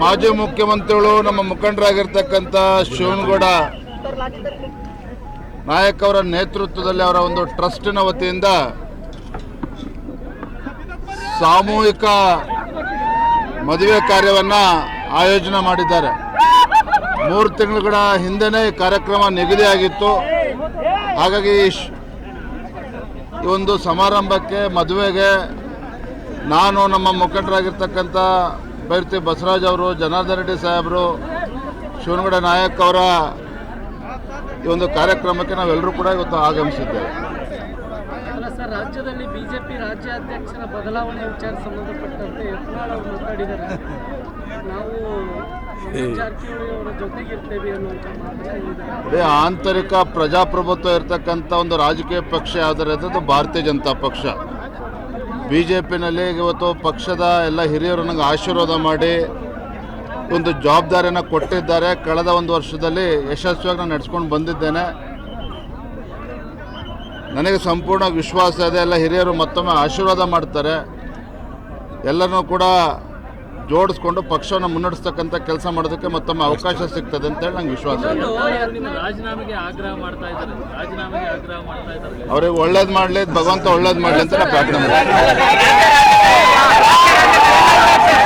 ಮಾಜಿ ಮುಖ್ಯಮಂತ್ರಿಗಳು ನಮ್ಮ ಮುಖಂಡರಾಗಿರ್ತಕ್ಕಂಥ ಶಿವನಗೌಡ ನಾಯಕ್ ಅವರ ನೇತೃತ್ವದಲ್ಲಿ ಅವರ ಒಂದು ಟ್ರಸ್ಟಿನ ವತಿಯಿಂದ ಸಾಮೂಹಿಕ ಮದುವೆ ಕಾರ್ಯವನ್ನ ಆಯೋಜನೆ ಮಾಡಿದ್ದಾರೆ. ಮೂರು ತಿಂಗಳುಗಳ ಹಿಂದೆನೇ ಕಾರ್ಯಕ್ರಮ ನಿಗದಿಯಾಗಿತ್ತು ಹಾಗಾಗಿ ಈ ಒಂದು ಸಮಾರಂಭಕ್ಕೆ, ಮದುವೆಗೆ ನಾನು ನಮ್ಮ ಮುಖಂಡರಾಗಿರ್ತಕ್ಕಂಥ ಬೈರ್ತಿ ಬಸವರಾಜ್ ಅವರು ಜನಾರ್ದನ ರೆಡ್ಡಿ ಸಾಹೇಬರು ಶಿವನಗೌಡ ನಾಯಕ್ ಅವರ ಈ ಒಂದು ಕಾರ್ಯಕ್ರಮಕ್ಕೆ ನಾವೆಲ್ಲರೂ ಕೂಡ ಇವತ್ತು ಆಗಮಿಸಿದ್ದೇವೆ. ರಾಜ್ಯದಲ್ಲಿ ಬಿಜೆಪಿ ರಾಜ್ಯಾಧ್ಯಕ್ಷರ ಬದಲಾವಣೆ ವಿಚಾರ ಸಂಬಂಧಪಟ್ಟಂತೆ ಮಾತಾಡಿದ್ದಾರೆ. ನಾವು ಅದೇ ಆಂತರಿಕ ಪ್ರಜಾಪ್ರಭುತ್ವ ಇರತಕ್ಕಂಥ ಒಂದು ರಾಜಕೀಯ ಪಕ್ಷ ಯಾವುದಾರೆ ಅದು ಭಾರತೀಯ ಜನತಾ ಪಕ್ಷ. ಬಿ ಜೆ ಪಿನಲ್ಲಿ ಇವತ್ತು ಪಕ್ಷದ ಎಲ್ಲ ಹಿರಿಯರು ನನಗೆ ಆಶೀರ್ವಾದ ಮಾಡಿ ಒಂದು ಜವಾಬ್ದಾರಿಯನ್ನು ಕೊಟ್ಟಿದ್ದಾರೆ. ಕಳೆದ ಒಂದು ವರ್ಷದಲ್ಲಿ ಯಶಸ್ವಿಯಾಗಿ ನಾನು ನಡೆಸ್ಕೊಂಡು ಬಂದಿದ್ದೇನೆ. ನನಗೆ ಸಂಪೂರ್ಣ ವಿಶ್ವಾಸ ಇದೆ. ಎಲ್ಲ ಹಿರಿಯರು ಮತ್ತೊಮ್ಮೆ ಆಶೀರ್ವಾದ ಮಾಡ್ತಾರೆ. ಎಲ್ಲರನ್ನೂ ಕೂಡ ಜೋಡಿಸ್ಕೊಂಡು ಪಕ್ಷವನ್ನ ಮುನ್ನಡೆಸ್ತಕ್ಕಂಥ ಕೆಲಸ ಮಾಡೋದಕ್ಕೆ ಮತ್ತೊಮ್ಮೆ ಅವಕಾಶ ಸಿಗ್ತದೆ ಅಂತೇಳಿ ನಂಗೆ ವಿಶ್ವಾಸ ಇದೆ ನಿಮ್ಮ ರಾಜೀನಾಮೆಗೆ ಆಗ್ರಹ ಮಾಡ್ತಾ ಇದ್ದಾರೆ? ರಾಜೀನಾಮೆಗೆ ಆಗ್ರಹ ಮಾಡ್ತಾ ಇದ್ದಾರೆ. ಅವ್ರಿಗೆ ಒಳ್ಳೇದು ಮಾಡಲಿ ಭಗವಂತ ಒಳ್ಳೇದು ಮಾಡಲಿ ಅಂತ ನಾನು ಪ್ರಾರ್ಥನೆ ಮಾಡ್ತೀನಿ.